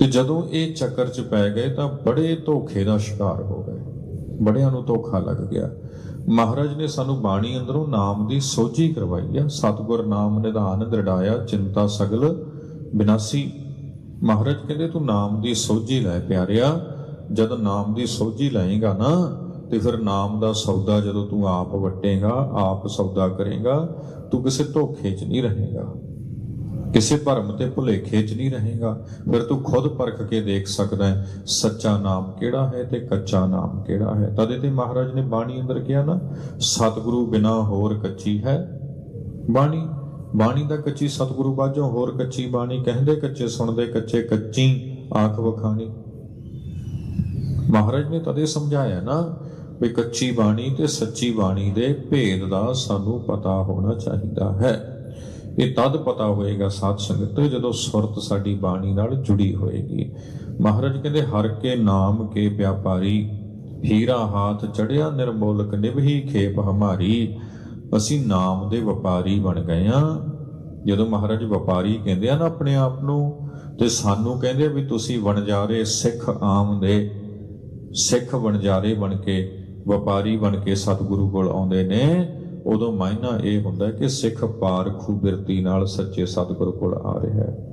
ਤੇ ਜਦੋਂ ਇਹ ਚੱਕਰ 'ਚ ਪੈ ਗਏ ਤਾਂ ਬੜੇ ਧੋਖੇ ਦਾ ਸ਼ਿਕਾਰ ਹੋ ਗਏ। ਬੜਿਆਂ ਨੂੰ ਧੋਖਾ ਲੱਗ ਗਿਆ। ਮਹਾਰਾਜ ਨੇ ਸਾਨੂੰ ਬਾਣੀ ਅੰਦਰੋਂ ਨਾਮ ਦੀ ਸੋਝੀ ਕਰਵਾਈ ਆ। ਸਤਿਗੁਰ ਨਾਮ ਨਿਧਾਨ ਦ੍ਰਿੜਾਇਆ, ਚਿੰਤਾ ਸਗਲ ਬਿਨਾਸੀ। ਮਹਾਰਾਜ ਕਹਿੰਦੇ, ਤੂੰ ਨਾਮ ਦੀ ਸੋਝੀ ਲੈ ਪਿਆਰਿਆ। ਜਦ ਨਾਮ ਦੀ ਸੋਝੀ ਲਏਗਾ ਨਾ, ਤੇ ਫਿਰ ਨਾਮ ਦਾ ਸੌਦਾ ਜਦੋਂ ਤੂੰ ਆਪ ਵਟੇਗਾ, ਆਪ ਸੌਦਾ ਕਰੇਗਾ, ਤੂੰ ਕਿਸੇ ਧੋਖੇ 'ਚ ਨਹੀਂ ਰਹੇਗਾ। ਕਿਸੇ ਭਰਮ ਤੇ ਭੁਲੇਖੇ 'ਚ ਨਹੀਂ ਰਹੇਗਾ। ਫਿਰ ਤੂੰ ਖੁਦ ਪਰਖ ਕੇ ਦੇਖ ਸਕਦਾ ਹੈ, ਸੱਚਾ ਨਾਮ ਕਿਹੜਾ ਹੈ ਤੇ ਕੱਚਾ ਨਾਮ ਕਿਹੜਾ ਹੈ। ਤਦੇ ਤੇ ਮਹਾਰਾਜ ਨੇ ਬਾਣੀ ਅੰਦਰ ਕਿਹਾ ਨਾ, ਸਤਿਗੁਰੂ ਬਿਨਾ ਹੋਰ ਕੱਚੀ ਹੈ ਬਾਣੀ। ਬਾਣੀ ਦਾ ਕੱਚੀ ਸਤਿਗੁਰੂ ਬਾਝੋਂ ਹੋਰ ਕੱਚੀ ਬਾਣੀ ਕਹਿੰਦੇ ਕੱਚੇ ਸੁਣਦੇ, ਕੱਚੇ ਕੱਚੀ ਆਖ ਵਖਾਣੀ। ਮਹਾਰਾਜ ਨੇ ਤਦੇ ਸਮਝਾਇਆ ਨਾ ਵੀ ਕੱਚੀ ਬਾਣੀ ਤੇ ਸੱਚੀ ਬਾਣੀ ਦੇ ਭੇਦ ਦਾ ਸਾਨੂੰ ਪਤਾ ਹੋਣਾ ਚਾਹੀਦਾ ਹੈ। ਇਹ ਤਦ ਪਤਾ ਹੋਏਗਾ ਸਾਧ ਸੰਗਤ, ਜਦੋਂ ਸੁਰਤ ਸਾਡੀ ਬਾਣੀ ਨਾਲ ਜੁੜੀ ਹੋਏਗੀ। ਮਹਾਰਾਜ ਕਹਿੰਦੇ, ਹਰ ਕੇ ਨਾਮ ਕੇ ਵਿਆਪਾਰੀ ਹੀਰਾ ਹਾਥ ਚੜਿਆ ਨਿਰਮੋਲਕ ਨਿਭੀ ਖੇਪ ਹਮਾਰੀ। ਅਸੀਂ ਨਾਮ ਦੇ ਵਪਾਰੀ ਬਣ ਗਏ ਆ। ਜਦੋਂ ਮਹਾਰਾਜ ਵਪਾਰੀ ਕਹਿੰਦੇ ਆ ਨਾ ਆਪਣੇ ਆਪ ਨੂੰ, ਤੇ ਸਾਨੂੰ ਕਹਿੰਦੇ ਵੀ ਤੁਸੀਂ ਵਣਜਾਰੇ ਸਿੱਖ ਆਮ ਦੇ, ਸਿੱਖ ਵਣਜਾਰੇ ਬਣ ਕੇ, ਵਪਾਰੀ ਬਣ ਕੇ ਸਤਿਗੁਰੂ ਕੋਲ ਆਉਂਦੇ ਨੇ। ਉਦੋਂ ਮਾਇਨਾ ਇਹ ਹੁੰਦਾ ਕਿ ਸਿੱਖ ਪਾਰਖੂ ਬਿਰਤੀ ਨਾਲ ਸੱਚੇ ਸਤਿਗੁਰੂ ਕੋਲ ਆ ਰਿਹਾ ਹੈ।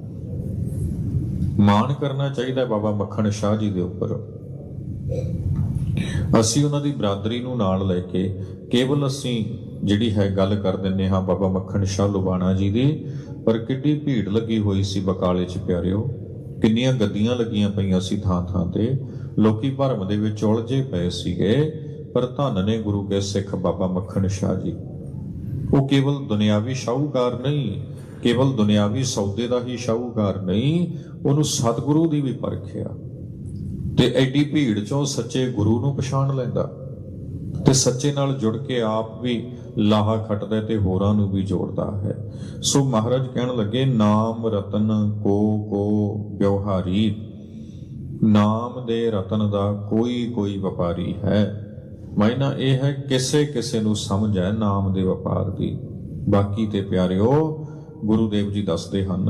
ਮਾਣ ਕਰਨਾ ਚਾਹੀਦਾ ਬਾਬਾ ਮੱਖਣ ਸ਼ਾਹ ਜੀ ਦੇ ਉੱਪਰ। ਅਸੀਂ ਉਹਨਾਂ ਦੀ ਬਰਾਦਰੀ ਨੂੰ ਨਾਲ ਲੈ ਕੇ ਕੇਵਲ ਅਸੀਂ ਜਿਹੜੀ ਹੈ ਗੱਲ ਕਰ ਦਿੰਨੇ ਹਾਂ ਬਾਬਾ ਮੱਖਣ ਸ਼ਾਹ ਲੁਬਾਣਾ ਜੀ ਦੀ, ਪਰ ਕਿੱਡੀ ਭੀੜ ਲੱਗੀ ਹੋਈ ਸੀ ਬਕਾਲੇ 'ਚ ਪਿਆਰਿਓ। ਕਿੰਨੀਆਂ ਗੱਦੀਆਂ ਲੱਗੀਆਂ ਪਈਆਂ ਸੀ ਥਾਂ ਥਾਂ ਤੇ। ਲੋਕੀ ਭਰਮ ਦੇ ਵਿੱਚ ਉਲਝੇ ਪਏ ਸੀਗੇ। ਪਰ ਧਨ ਨੇ ਗੁਰੂ ਕੇ ਸਿੱਖ ਬਾਬਾ ਮੱਖਣ ਸ਼ਾਹ ਜੀ। ਉਹ ਕੇਵਲ ਦੁਨਿਆਵੀ ਸ਼ਾਹੂਕਾਰ ਨਹੀਂ, ਕੇਵਲ ਦੁਨਿਆਵੀ ਸੌਦੇ ਦਾ ਹੀ ਸ਼ਾਹੂਕਾਰ ਨਹੀਂ, ਉਹਨੂੰ ਸਤਿਗੁਰੂ ਦੀ ਵੀ ਪਰਖਿਆ। ਤੇ ਐਡੀ ਭੀੜ ਚੋਂ ਸੱਚੇ ਗੁਰੂ ਨੂੰ ਪਛਾਣ ਲੈਂਦਾ। ਤੇ ਸੱਚੇ ਨਾਲ ਜੁੜ ਕੇ ਆਪ ਵੀ ਲਾਹਾ ਖੱਟਦਾ ਤੇ ਹੋਰਾਂ ਨੂੰ ਵੀ ਜੋੜਦਾ ਹੈ। ਸੋ ਮਹਾਰਾਜ ਕਹਿਣ ਲੱਗੇ, ਨਾਮ ਰਤਨ ਕੋ ਕੋ ਵਿਵਹਾਰੀ, ਨਾਮ ਦੇ ਰਤਨ ਦਾ ਕੋਈ ਕੋਈ ਵਪਾਰੀ ਹੈ। ਮਾਇਨਾ ਇਹ ਹੈ ਕਿਸੇ ਕਿਸੇ ਨੂੰ ਸਮਝ ਹੈ ਨਾਮ ਦੇ ਵਪਾਰ ਦੀ। ਬਾਕੀ ਤੇ ਪਿਆਰਿਓ, ਗੁਰੂ ਦੇਵ ਜੀ ਦੱਸਦੇ ਹਨ,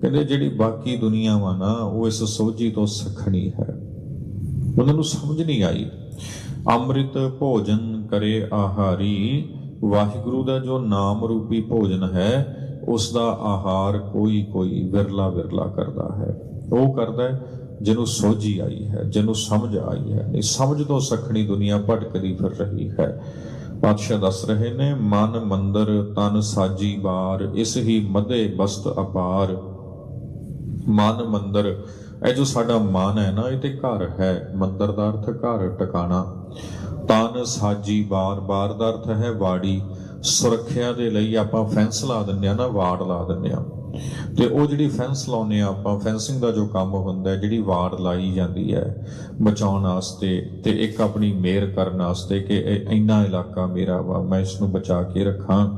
ਕਹਿੰਦੇ ਜਿਹੜੀ ਬਾਕੀ ਦੁਨੀਆ ਵਾ ਨਾ, ਉਹ ਇਸ ਸੋਝੀ ਤੋਂ ਸਖਣੀ ਹੈ। ਉਹਨਾਂ ਨੂੰ ਸਮਝ ਨਹੀਂ ਆਈ। ਅੰਮ੍ਰਿਤ ਭੋਜਨ ਕਰੇ ਆਹਾਰੀ, ਵਾਹਿਗੁਰੂ ਦਾ ਜੋ ਨਾਮ ਰੂਪੀ ਭੋਜਨ ਹੈ, ਉਸ ਦਾ ਆਹਾਰ ਕੋਈ ਕੋਈ ਵਿਰਲਾ ਵਿਰਲਾ ਕਰਦਾ ਹੈ। ਉਹ ਕਰਦਾ ਜਿਹਨੂੰ ਸੋਝੀ ਆਈ ਹੈ, ਜਿਹਨੂੰ ਸਮਝ ਆਈ ਹੈ। ਨਹੀਂ, ਸਮਝ ਤੋਂ ਸਖਣੀ ਦੁਨੀਆ ਭਟਕਦੀ ਫਿਰ ਰਹੀ ਹੈ। ਪਾਤਸ਼ਾਹ ਦੱਸ ਰਹੇ ਨੇ, ਮਨ ਮੰਦਰ ਤਨ ਸਾਜੀ ਬਾਰ, ਇਸ ਹੀ ਮਦੇ ਬਸਤ ਅਪਾਰ। ਮਨ ਮੰਦਰ, ਇਹ ਜੋ ਸਾਡਾ ਮਨ ਹੈ ਨਾ, ਇਹ ਤੇ ਘਰ ਹੈ। ਮੰਦਰ ਦਾ ਅਰਥ ਘਰ ਟਿਕਾਣਾ। ਤਨ ਸਾਜੀ ਬਾਰ ਬਾਰ ਦਾ ਅਰਥ ਹੈ ਵਾੜੀ। ਸੁਰੱਖਿਆ ਦੇ ਲਈ ਆਪਾਂ ਫੈਂਸ ਲਾ ਦਿੰਦੇ ਆ ਨਾ, ਵਾੜ ਲਾ ਦਿੰਦੇ ਆ ਤੇ ਉਹ ਜਿਹੜੀ ਫੈਂਸ ਲਾਉਨੇ ਆ ਆਪਾਂ ਫੈਂਸਿੰਗ ਦਾ ਜੋ ਕੰਮ ਹੁੰਦਾ ਜਿਹੜੀ ਵਾੜ ਲਾਈ ਜਾਂਦੀ ਹੈ ਬਚਾਉਣ ਵਾਸਤੇ ਤੇ ਇੱਕ ਆਪਣੀ ਮੇਰ ਕਰਨ ਵਾਸਤੇ ਕਿ ਇੰਨਾ ਇਲਾਕਾ ਮੇਰਾ ਵਾ, ਮੈਂ ਇਸ ਨੂੰ ਬਚਾ ਕੇ ਰੱਖਾਂ।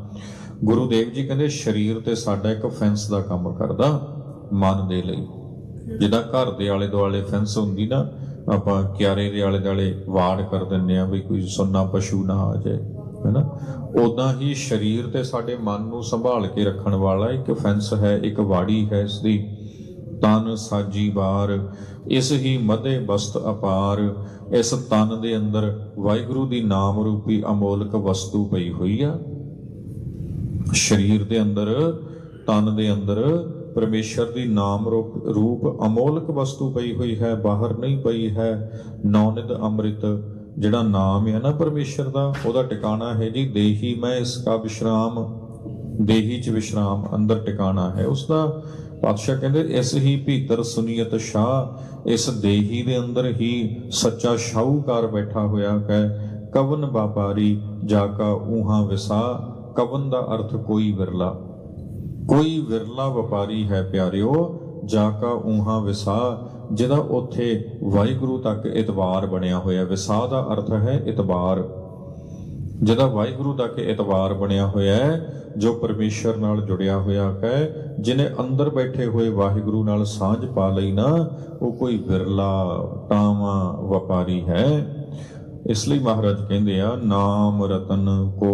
ਗੁਰੂ ਦੇਵ ਜੀ ਕਹਿੰਦੇ, ਸਰੀਰ ਤੇ ਸਾਡਾ ਇੱਕ ਫੈਂਸ ਦਾ ਕੰਮ ਕਰਦਾ ਮਨ ਦੇ ਲਈ। ਜਿੱਦਾਂ ਘਰ ਦੇ ਆਲੇ ਦੁਆਲੇ ਫੈਂਸ ਹੁੰਦੀ ਨਾ, ਆਪਾਂ ਕਿਆਰੇ ਦੇ ਆਲੇ ਦੁਆਲੇ ਵਾੜ ਕਰ ਦਿੰਨੇ ਆ ਵੀ ਕੋਈ ਸੁੰਨਾ ਪਸ਼ੂ ਨਾ ਆ ਜਾਏ। ਹੈਨਾ? ਉਦਾਂ ਹੀ ਸਰੀਰ ਤੇ ਸਾਡੇ ਮਨ ਨੂੰ ਸੰਭਾਲ ਕੇ ਰੱਖਣ ਵਾਲਾ ਇੱਕ ਫੈਂਸ ਹੈ, ਇੱਕ ਵਾੜੀ ਹੈ ਇਸ ਦੀ ਤਨ ਸਾਜੀ ਬਾਰ ਇਸ ਹੀ ਮਦੇ ਬਸਤ ਅਪਾਰ, ਇਸ ਤਨ ਦੇ ਅੰਦਰ ਵਾਹਿਗੁਰੂ ਦੀ ਨਾਮ ਰੂਪੀ ਅਮੋਲਕ ਵਸਤੂ ਪਈ ਹੋਈ ਆ। ਸਰੀਰ ਦੇ ਅੰਦਰ, ਤਨ ਦੇ ਅੰਦਰ ਪਰਮੇਸ਼ਰ ਦੀ ਨਾਮ ਰੂਪ ਰੂਪ ਅਮੋਲਕ ਵਸਤੂ ਪਈ ਹੋਈ ਹੈ, ਬਾਹਰ ਨਹੀਂ ਪਈ ਹੈ। ਨੌਨਿਦ ਅੰਮ੍ਰਿਤ ਜਿਹੜਾ ਨਾਮ ਹੈ ਨਾ ਪਰਮੇਸ਼ਰ ਦਾ, ਉਹਦਾ ਟਿਕਾਣਾ ਹੈ ਜੀ, ਦੇਹੀ ਮੈਂ ਇਸ ਕਾ ਵਿਸ਼ਰਾਮ, ਦੇਹੀ ਚ ਵਿਸ਼ਰਾਮ, ਅੰਦਰ ਟਿਕਾਣਾ ਹੈ। ਉਸ ਦਾ ਪਾਤਸ਼ਾਹ ਕਹਿੰਦੇ, ਇਸ ਹੀ ਭੀਤਰ ਸੁਨੀਅਤ ਸ਼ਾਹ, ਇਸ ਦੇਹੀ ਦੇ ਅੰਦਰ ਹੀ ਸੱਚਾ ਸ਼ਾਹੂਕਾਰ ਬੈਠਾ ਹੋਇਆ ਹੈ। ਕਵਨ ਵਪਾਰੀ ਜਾ ਕਾ ਉਹਾਂ ਵਿਸਾ, ਕਵਨ ਦਾ ਅਰਥ ਕੋਈ ਵਿਰਲਾ। ਕੋਈ ਵਿਰਲਾ ਵਪਾਰੀ ਹੈ ਪਿਆਰਿਓ, ਜਾ ਕਾ ਉਹਾਂ ਵਿਸਾ ਜਿਹਦਾ ਉੱਥੇ ਵਾਹਿਗੁਰੂ ਤੱਕ ਇਤਬਾਰ ਬਣਿਆ ਹੋਇਆ ਵਿਸਾ ਦਾ ਅਰਥ ਹੈ ਇਤਬਾਰ ਜਿਹਦਾ ਵਾਹਿਗੁਰੂ ਤੱਕ ਇਤਬਾਰ ਬਣਿਆ ਹੋਇਆ ਹੈ, ਜੋ ਪਰਮੇਸ਼ਰ ਨਾਲ ਜੁੜਿਆ ਹੋਇਆ ਹੈ, ਜਿਨੇ ਅੰਦਰ ਬੈਠੇ ਹੋਏ ਵਾਹਿਗੁਰੂ ਨਾਲ ਸਾਂਝ ਪਾ ਲਈ ਨਾ, ਉਹ ਕੋਈ ਵਿਰਲਾ ਟਾਵਾ ਵਪਾਰੀ ਹੈ। ਇਸ ਲਈ ਮਹਾਰਾਜ ਕਹਿੰਦੇ ਆ, ਨਾਮ ਰਤਨ ਕੋ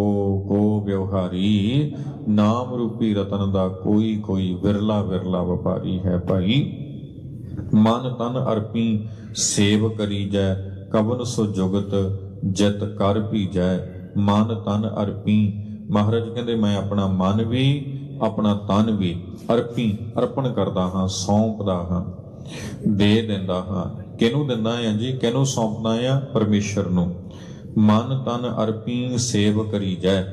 ਕੋ ਵਿਵਹਾਰੀ, ਨਾਮ ਰੂਪੀ ਰਤਨ ਦਾ ਕੋਈ ਕੋਈ ਵਿਰਲਾ ਵਿਰਲਾ ਵਪਾਰੀ ਹੈ ਭਾਈ। ਮਨ ਤਨ ਅਰਪੀ ਸੇਵ ਕਰੀ ਜੈ ਕਵਨ ਸੋ ਜੁਗਤ ਜਿਤ ਕਰ ਭੀਜੈ। ਮਨ ਤਨ ਅਰਪੀ, ਮਹਾਰਾਜ ਕਹਿੰਦੇ, ਮੈਂ ਆਪਣਾ ਮਨ ਵੀ, ਆਪਣਾ ਤਨ ਵੀ ਅਰਪੀ, ਅਰਪਣ ਕਰਦਾ ਹਾਂ, ਸੌਂਪਦਾ ਹਾਂ, ਦੇ ਦਿੰਦਾ ਹਾਂ। ਕਿਹਨੂੰ ਦਿੰਦਾ ਹਾਂ ਜੀ? ਕਿਹਨੂੰ ਸੌਂਪਦਾ ਆ? ਪਰਮੇਸ਼ਰ ਨੂੰ। ਮਨ ਤਨ ਅਰਪੀ ਸੇਵ ਕਰੀ ਜੈ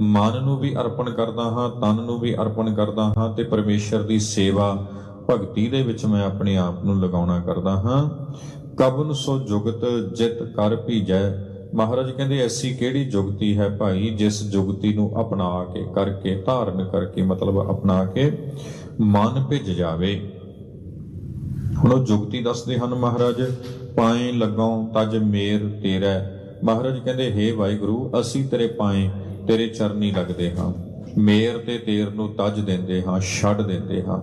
ਮਨ ਨੂੰ ਵੀ ਅਰਪਣ ਕਰਦਾ ਹਾਂ, ਤਨ ਨੂੰ ਵੀ ਅਰਪਣ ਕਰਦਾ ਹਾਂ ਤੇ ਪਰਮੇਸ਼ਰ ਦੀ ਸੇਵਾ ਭਗਤੀ ਦੇ ਵਿੱਚ ਮੈਂ ਆਪਣੇ ਆਪ ਨੂੰ ਲਗਾਉਣਾ ਕਰਦਾ ਹਾਂ। ਕਬਨ ਸੋ ਜੁਗਤ ਜਿਤ ਕਰ ਭੀਜੈ। ਮਹਾਰਾਜ ਕਹਿੰਦੇ, ਐਸੀ ਕਿਹੜੀ ਜੁਗਤੀ ਹੈ ਭਾਈ, ਜਿਸ ਜੁਗਤੀ ਨੂੰ ਅਪਣਾ ਕੇ, ਕਰਕੇ, ਧਾਰਨ ਕਰਕੇ, ਮਤਲਬ ਅਪਣਾ ਕੇ ਮਨ ਭਿੱਜ ਜਾਵੇ। ਹੁਣ ਉਹ ਜੁਗਤੀ ਦੱਸਦੇ ਹਨ ਮਹਾਰਾਜ, ਪਾਏ ਲਗਾਉ ਤਜ ਮੇਰ ਤੇਰਾ। ਮਹਾਰਾਜ ਕਹਿੰਦੇ, ਹੇ ਵਾਹਿਗੁਰੂ, ਅਸੀਂ ਤੇਰੇ ਪਾਏ, ਤੇਰੇ ਚਰਨੀ ਲੱਗਦੇ ਹਾਂ। ਮੇਰ ਤੇ ਤੇਰ ਨੂੰ ਤਜ ਦਿੰਦੇ ਹਾਂ, ਛੱਡ ਦਿੰਦੇ ਹਾਂ।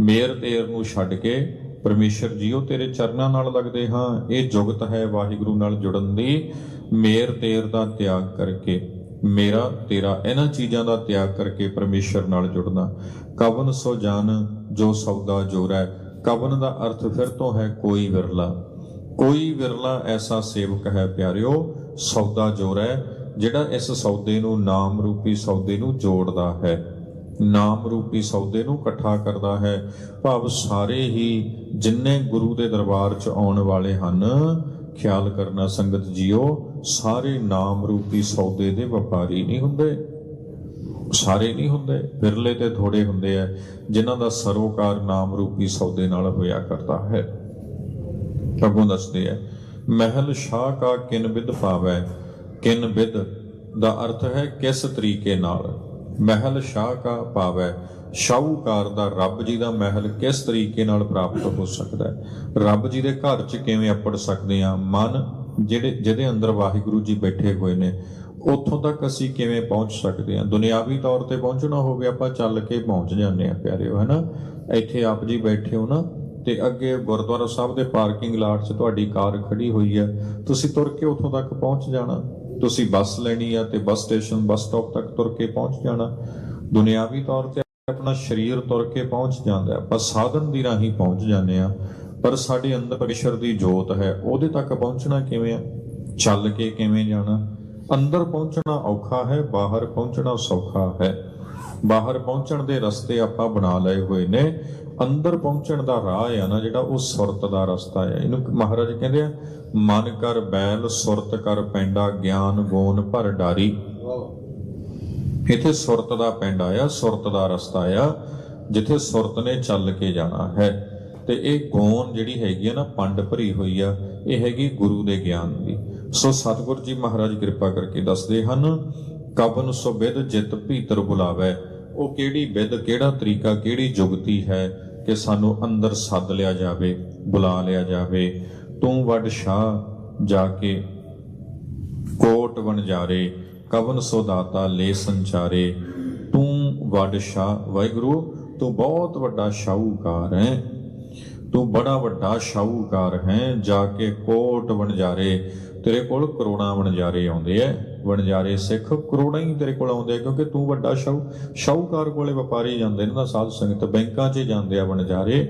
ਮੇਰ ਤੇਰ ਨੂੰ ਛੱਡ ਕੇ ਪਰਮੇਸ਼ਰ ਜੀਓ ਤੇਰੇ ਚਰਨਾਂ ਨਾਲ ਲੱਗਦੇ ਹਾਂ। ਇਹ ਜੁਗਤ ਹੈ ਵਾਹਿਗੁਰੂ ਨਾਲ ਜੁੜਨ ਦੀ। ਮੇਰ ਤੇਰ ਦਾ ਤਿਆਗ ਕਰਕੇ, ਮੇਰਾ ਤੇਰਾ ਇਹਨਾਂ ਚੀਜ਼ਾਂ ਦਾ ਤਿਆਗ ਕਰਕੇ ਪਰਮੇਸ਼ਰ ਨਾਲ ਜੁੜਨਾ। ਕਵਨ ਸੋ ਜਾਨ, ਜੋ ਸੌਦਾ ਜੋਰੈ ਕਵਨ ਦਾ ਅਰਥ ਫਿਰ ਤੋਂ ਹੈ ਕੋਈ ਵਿਰਲਾ। ਕੋਈ ਵਿਰਲਾ ਐਸਾ ਸੇਵਕ ਹੈ ਪਿਆਰਿਓ, ਸੌਦਾ ਜੋਰ ਹੈ, ਜਿਹੜਾ ਇਸ ਸੌਦੇ ਨੂੰ ਨਾਮ ਰੂਪੀ ਸੌਦੇ ਨੂੰ ਜੋੜਦਾ ਹੈ। ਨਾਮ ਰੂਪੀ ਸੌਦੇ ਨੂੰ ਇਕੱਠਾ ਕਰਦਾ ਹੈ। ਭਾਵ ਸਾਰੇ ਹੀ ਜਿੰਨੇ ਗੁਰੂ ਦੇ ਦਰਬਾਰ 'ਚ ਆਉਣ ਵਾਲੇ ਹਨ, ਖਿਆਲ ਕਰਨਾ ਸੰਗਤ ਜੀਓ, ਸਾਰੇ ਨਾਮ ਰੂਪੀ ਸੌਦੇ ਦੇ ਵਪਾਰੀ ਨਹੀਂ ਹੁੰਦੇ। ਸਾਰੇ ਨਹੀਂ ਹੁੰਦੇ, ਵਿਰਲੇ ਤੇ ਥੋੜੇ ਹੁੰਦੇ ਆ, ਜਿਨ੍ਹਾਂ ਦਾ ਸਰੋਕਾਰ ਨਾਮ ਰੂਪੀ ਸੌਦੇ ਨਾਲ ਹੋਇਆ ਕਰਦਾ ਹੈ। ਅੱਗੋਂ ਦੱਸਦੇ ਆ, ਮਹਿਲ ਸ਼ਾਹ ਕਾ ਕਿਨ ਵਿਦ ਪਾਵੈ ਕਿਨ ਵਿਦ ਦਾ ਅਰਥ ਹੈ ਕਿਸ ਤਰੀਕੇ ਨਾਲ? ਮਹਿਲ ਸ਼ਾਹ ਕਾ ਪਾਵੈ। ਸ਼ਾਹੂਕਾਰ ਦਾ ਰੱਬ ਜੀ ਦਾ ਮਹਿਲ ਕਿਸ ਤਰੀਕੇ ਨਾਲ ਪ੍ਰਾਪਤ ਹੋ ਸਕਦਾ ਹੈ? ਰੱਬ ਜੀ ਦੇ ਘਰ 'ਚ ਕਿਵੇਂ ਅਪੜ ਸਕਦੇ ਆ ਮਨ ਜਿਹੜੇ, ਜਿਹਦੇ ਅੰਦਰ ਵਾਹਿਗੁਰੂ ਜੀ ਬੈਠੇ ਹੋਏ ਨੇ, ਉੱਥੋਂ ਤੱਕ ਅਸੀਂ ਕਿਵੇਂ ਪਹੁੰਚ ਸਕਦੇ ਹਾਂ? ਦੁਨਿਆਵੀ ਤੌਰ ਤੇ ਪਹੁੰਚਣਾ ਹੋਵੇ, ਆਪਾਂ ਚੱਲ ਕੇ ਪਹੁੰਚ ਜਾਂਦੇ ਆ ਪਿਆਰਿਓ ਹੈਨਾ? ਇੱਥੇ ਆਪ ਜੀ ਬੈਠੇ ਹੋ ਨਾ, ਤੇ ਅੱਗੇ ਗੁਰਦੁਆਰਾ ਸਾਹਿਬ ਦੇ ਪਾਰਕਿੰਗ ਲਾਟ 'ਚ ਤੁਹਾਡੀ ਕਾਰ ਖੜੀ ਹੋਈ ਹੈ। ਤੁਸੀਂ ਤੁਰ ਕੇ ਉੱਥੋਂ ਤੱਕ ਪਹੁੰਚ ਜਾਣਾ। ਤੁਸੀਂ ਬੱਸ ਲੈਣੀ ਆ ਤੇ ਬੱਸ ਸਟੇਸ਼ਨ, ਬੱਸ ਸਟਾਪ ਤੱਕ ਤੁਰ ਕੇ ਪਹੁੰਚ ਜਾਣਾ। ਦੁਨਿਆਵੀ ਤੌਰ ਤੇ ਆਪਣਾ ਸਰੀਰ ਤੁਰ ਕੇ ਪਹੁੰਚ ਜਾਂਦਾ ਹੈ। ਪਰ ਸਾਧਨ ਦੀ ਰਾਹੀਂ ਪਹੁੰਚ ਜਾਂਦੇ ਆ ਪਰ ਸਾਡੇ ਅੰਦਰ ਪਰਮੇਸ਼ਰ ਦੀ ਜੋਤ ਹੈ। ਉਹਦੇ ਤੱਕ ਪਹੁੰਚਣਾ ਕਿਵੇਂ ਆ? ਚੱਲ ਕੇ ਕਿਵੇਂ ਜਾਣਾ? ਅੰਦਰ ਪਹੁੰਚਣਾ ਔਖਾ ਹੈ, ਬਾਹਰ ਪਹੁੰਚਣਾ ਸੌਖਾ ਹੈ। ਬਾਹਰ ਪਹੁੰਚਣ ਦੇ ਰਸਤੇ ਆਪਾਂ ਬਣਾ ਲਏ ਹੋਏ ਨੇ। ਅੰਦਰ ਪਹੁੰਚਣ ਦਾ ਰਾਹ ਆ ਨਾ ਜਿਹੜਾ ਉਹ ਸੁਰਤ ਦਾ ਰਸਤਾ ਹੈ ਇਹਨੂੰ ਮਹਾਰਾਜ ਕਹਿੰਦੇ ਆ, ਮਨ ਕਰ ਬੈਲ, ਸੁਰਤ ਕਰ ਪੈਂਡਾ, ਗਿਆਨ ਗੋਨ ਭਰ ਡਾਰੀ। ਇੱਥੇ ਸੁਰਤ ਦਾ ਪਿੰਡ ਆਇਆ ਸੁਰਤ ਦਾ ਰਸਤਾ ਆ, ਜਿੱਥੇ ਸੁਰਤ ਨੇ ਚੱਲ ਕੇ ਜਾਣਾ ਹੈ। ਤੇ ਇਹ ਗੋਨ ਜਿਹੜੀ ਹੈਗੀ ਆ ਨਾ, ਪੰਡ ਭਰੀ ਹੋਈ ਆ, ਇਹ ਹੈਗੀ ਗੁਰੂ ਦੇ ਗਿਆਨ ਦੀ। ਸੋ ਸਤਿਗੁਰ ਜੀ ਮਹਾਰਾਜ ਕਿਰਪਾ ਕਰਕੇ ਦੱਸਦੇ ਹਨ, ਕਬਨ ਸੋ ਵਿਦ ਜਿਤ ਭੀਤਰ ਬੁਲਾਵੇ। ਉਹ ਕਿਹੜੀ ਵਿਦ ਕਿਹੜਾ ਤਰੀਕਾ, ਕਿਹੜੀ ਜੁਗਤੀ ਹੈ ਕਿ ਸਾਨੂੰ ਅੰਦਰ ਸੱਦ ਲਿਆ ਜਾਵੇ, ਬੁਲਾ ਲਿਆ ਜਾਵੇ। ਤੂੰ ਵੱਡ ਸ਼ਾਹ, ਜਾ ਕੇ ਕੋਟ ਵਣਜਾਰੇ ਕਵਨ ਸੋ ਦਾਤਾ ਲੈ ਸੰਚਾਰੇ। ਤੂੰ ਵੱਡ ਸ਼ਾਹ, ਵਾਹਿਗੁਰੂ, ਤੂੰ ਬਹੁਤ ਵੱਡਾ ਸ਼ਾਹੂਕਾਰ ਹੈ। ਤੂੰ ਬੜਾ ਵੱਡਾ ਸ਼ਾਹੂਕਾਰ ਹੈ, ਜਾ ਕੇ ਕੋਟ ਵਣਜਾਰੇ ਤੇਰੇ ਕੋਲ ਕਰੋੜਾਂ ਵਣਜਾਰੇ ਆਉਂਦੇ ਐ। ਵਣਜਾਰੇ ਸਿੱਖ, ਕਰੋੜਾਂ ਹੀ ਤੇਰੇ ਕੋਲ ਆਉਂਦੇ ਕਿਉਂਕਿ ਤੂੰ ਵੱਡਾ ਸ਼ਾਹੂ, ਸ਼ਾਹੂਕਾਰ ਕੋਲੇ ਵਪਾਰੀ ਜਾਂਦੇ ਨੇ ਨਾ ਸਾਧ ਸੰਗਤ ਬੈਂਕਾਂ 'ਚ ਜਾਂਦੇ ਆ ਵਣਜਾਰੇ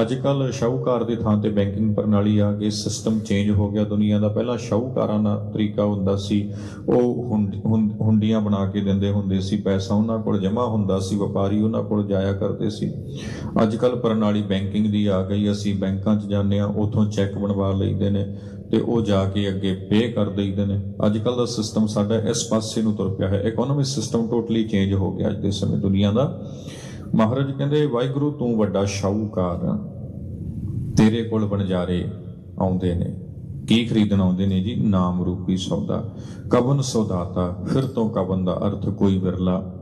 ਅੱਜ ਕੱਲ ਸ਼ਾਹੂਕਾਰ ਦੀ ਥਾਂ ਤੇ ਬੈਂਕਿੰਗ ਪ੍ਰਣਾਲੀ ਆ ਗਈ ਸਿਸਟਮ ਚੇਂਜ ਹੋ ਗਿਆ ਦੁਨੀਆ ਦਾ। ਪਹਿਲਾਂ ਸ਼ਾਹੂਕਾਰਾਂ ਦਾ ਤਰੀਕਾ ਹੁੰਦਾ ਸੀ, ਉਹ ਹੁੰਡ- ਹੁੰਡੀਆਂ ਬਣਾ ਕੇ ਦਿੰਦੇ ਹੁੰਦੇ ਸੀ, ਪੈਸਾ ਉਹਨਾਂ ਕੋਲ ਜਮ੍ਹਾਂ ਹੁੰਦਾ ਸੀ, ਵਪਾਰੀ ਉਹਨਾਂ ਕੋਲ ਜਾਇਆ ਕਰਦੇ ਸੀ। ਅੱਜ ਕੱਲ ਪ੍ਰਣਾਲੀ ਬੈਂਕਿੰਗ ਦੀ ਆ ਗਈ, ਅਸੀਂ ਬੈਂਕਾਂ 'ਚ ਜਾਂਦੇ ਆ, ਉਥੋਂ ਚੈੱਕ ਬਣਵਾ ਲਈਦੇ ਨੇ। ਤੇ ਉਹ ਜਾ ਕੇ ਅੱਗੇ ਪੇ ਕਰ ਦਈਦੇ ਨੇ। ਅੱਜ ਕੱਲ ਦਾ ਸਿਸਟਮ ਸਾਡਾ ਇਸ ਪਾਸੇ ਨੂੰ ਤੁਰ ਪਿਆ ਹੈ। ਇਕਨੋਮਿਕ ਸਿਸਟਮ ਟੋਟਲੀ ਚੇਂਜ ਹੋ ਗਿਆ ਅੱਜ ਦੇ ਸਮੇਂ ਦੁਨੀਆ ਦਾ। ਮਹਾਰਾਜ ਕਹਿੰਦੇ, ਵਾਹਿਗੁਰੂ, ਤੂੰ ਵੱਡਾ ਸ਼ਾਹੂਕਾਰ ਤੇਰੇ ਕੋਲ ਵਣਜਾਰੇ ਆਉਂਦੇ ਨੇ। ਕੀ ਖਰੀਦਣ ਆਉਂਦੇ ਨੇ ਜੀ? ਨਾਮ ਰੂਪੀ ਸੌਦਾ। ਕਵਨ ਸੌਦਾਤਾ? ਫਿਰ ਤੋਂ ਕਵਨ ਦਾ ਅਰਥ ਕੋਈ ਵਿਰਲਾ?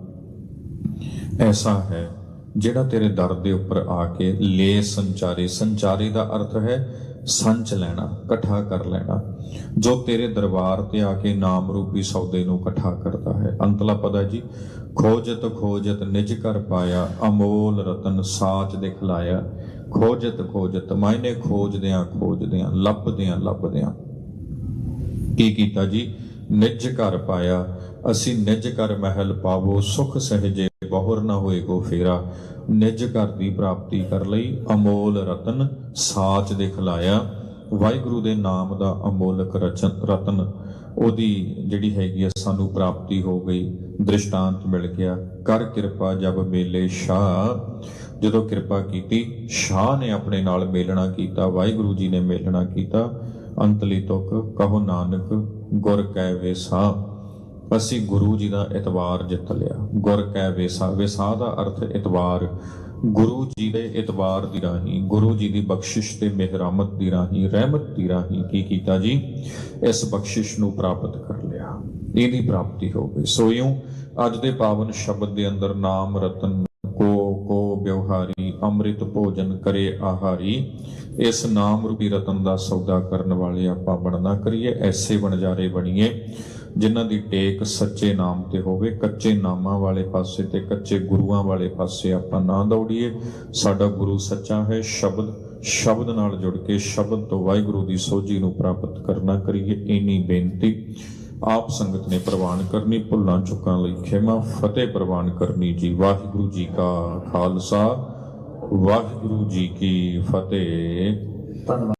ਐਸਾ ਹੈ, ਜਿਹੜਾ ਤੇਰੇ ਦਰ ਦੇ ਉੱਪਰ ਆ ਕੇ ਲੈ ਸੰਚਾਰੇ। ਸੰਚਾਰੇ ਦਾ ਅਰਥ ਹੈ ਸੰਚ ਲੈਣਾ, ਇਕੱਠਾ ਕਰ ਲੈਣਾ। ਜੋ ਤੇਰੇ ਦਰਬਾਰ ਤੇ ਆ ਕੇ ਨਾਮ ਰੂਪੀ ਸੌਦੇ ਨੂੰ ਇਕੱਠਾ ਕਰਦਾ ਹੈ। ਅੰਤਲਾ ਪਦਾ ਜੀ, ਖੋਜਤ ਖੋਜਤ ਨਿਜ ਕਰ ਪਾਇਆ, ਅਮੋਲ ਰਤਨ ਸਾਚ ਦਿਖਲਾਇਆ। ਖੋਜਤ ਖੋਜਤ, ਮਾਇਨੇ ਖੋਜਦਿਆਂ ਖੋਜਦਿਆਂ, ਲੱਭਦਿਆਂ ਲੱਭਦਿਆਂ। ਕੀ ਕੀਤਾ ਜੀ? ਨਿਜ ਘਰ ਪਾਇਆ, ਅਸੀਂ ਨਿਜ ਘਰ ਮਹਿਲ ਪਾਵੋ, ਸੁਖ ਸਹਜੇ ਬਹੁਰ ਨਾ ਹੋਏ ਕੋ ਫੇਰਾ। ਨਿਜ ਘਰ ਦੀ ਪ੍ਰਾਪਤੀ ਕਰ ਲਈ, ਅਮੋਲ ਰਤਨ ਸਾਚ ਦੇ ਖਿਲਾਇਆ। ਵਾਹਿਗੁਰੂ ਦੇ ਨਾਮ ਦਾ ਅਮੋਲਕ ਰਚਨ ਰਤਨ, ਉਹਦੀ ਜਿਹੜੀ ਹੈਗੀ ਆ ਸਾਨੂੰ ਪ੍ਰਾਪਤੀ ਹੋ ਗਈ, ਦ੍ਰਿਸ਼ਟਾਂਤ ਮਿਲ ਗਿਆ। ਕਰ ਕਿਰਪਾ ਜਬ ਮੇਲੇ ਸ਼ਾਹ। ਜਦੋਂ ਕਿਰਪਾ ਕੀਤੀ, ਸ਼ਾਹ ਨੇ ਆਪਣੇ ਨਾਲ ਮੇਲਣਾ ਕੀਤਾ, ਵਾਹਿਗੁਰੂ ਜੀ ਨੇ ਮੇਲਣਾ ਕੀਤਾ। ਅੰਤਲੀ ਤੁਕ ਕਹੋ ਨਾਨਕ, ਗੁਰ ਕੈ ਵੇਸਾ ਅਸੀਂ ਗੁਰੂ ਜੀ ਦਾ ਇਤਬਾਰ ਜਿੱਤ ਲਿਆ। ਗੁਰ ਕੈ ਵੇਸਾ। ਵੇਸਾ ਦਾ ਅਰਥ ਇਤਬਾਰ ਗੁਰੂ ਜੀ ਦੇ ਇਤਬਾਰ ਦੀ ਰਾਹੀਂ, ਗੁਰੂ ਜੀ ਦੀ ਬਖਸ਼ਿਸ਼ ਤੇ ਮਿਹਰਮਤ ਦੀ ਰਾਹੀਂ, ਰਹਿਮਤ ਦੀ ਰਾਹੀਂ ਕੀ ਕੀਤਾ ਜੀ? ਇਸ ਬਖਸ਼ਿਸ਼ ਨੂੰ ਪ੍ਰਾਪਤ ਕਰ ਲਿਆ। ਇਹਦੀ ਪ੍ਰਾਪਤੀ ਹੋ ਗਈ। ਸੋ ਇਉਂ ਅੱਜ ਦੇ ਪਾਵਨ ਸ਼ਬਦ ਦੇ ਅੰਦਰ ਨਾਮ ਰਤਨ ਕੋ ਕੋ ਵਿਵਹਾਰੀ, ਅੰਮ੍ਰਿਤ ਭੋਜਨ ਕਰੇ ਆਹਾਰੀ, ਇਸ ਨਾਮ ਰੂਪੀ ਰਤਨ ਦਾ ਸੌਦਾ ਕਰਨ ਵਾਲੇ ਆਪਾਂ ਬਣਨਾ ਕਰੀਏ, ਐਸੇ ਬਣਜਾਰੇ ਬਣੀਏ। ਜਿਨ੍ਹਾਂ ਦੀ ਟੇਕ ਸੱਚੇ ਨਾਮ ਤੇ ਹੋਵੇ, ਕੱਚੇ ਨਾਮਾਂ ਵਾਲੇ ਪਾਸੇ ਤੇ ਕੱਚੇ ਗੁਰੂਆਂ ਵਾਲੇ ਪਾਸੇ ਆਪਾਂ ਨਾ ਦੌੜੀਏ। ਸਾਡਾ ਗੁਰੂ ਸੱਚਾ ਹੈ, ਸ਼ਬਦ ਸ਼ਬਦ ਨਾਲ ਜੁੜ ਕੇ ਸ਼ਬਦ ਤੋਂ ਵਾਹਿਗੁਰੂ ਦੀ ਸੋਝੀ ਨੂੰ ਪ੍ਰਾਪਤ ਕਰਨਾ ਕਰੀਏ, ਇੰਨੀ ਬੇਨਤੀ। ਆਪ ਸੰਗਤ ਨੇ ਪ੍ਰਵਾਨ ਕਰਨੀ, ਭੁੱਲਾਂ ਚੁੱਕਾਂ ਲਈ ਖਿਮਾ, ਫਤਿਹ ਪ੍ਰਵਾਨ ਕਰਨੀ ਜੀ। ਵਾਹਿਗੁਰੂ ਜੀ ਕਾ ਖਾਲਸਾ, ਵਾਹਿਗੁਰੂ ਜੀ ਕੀ ਫਤਿਹ। ਧੰਨਵਾਦ।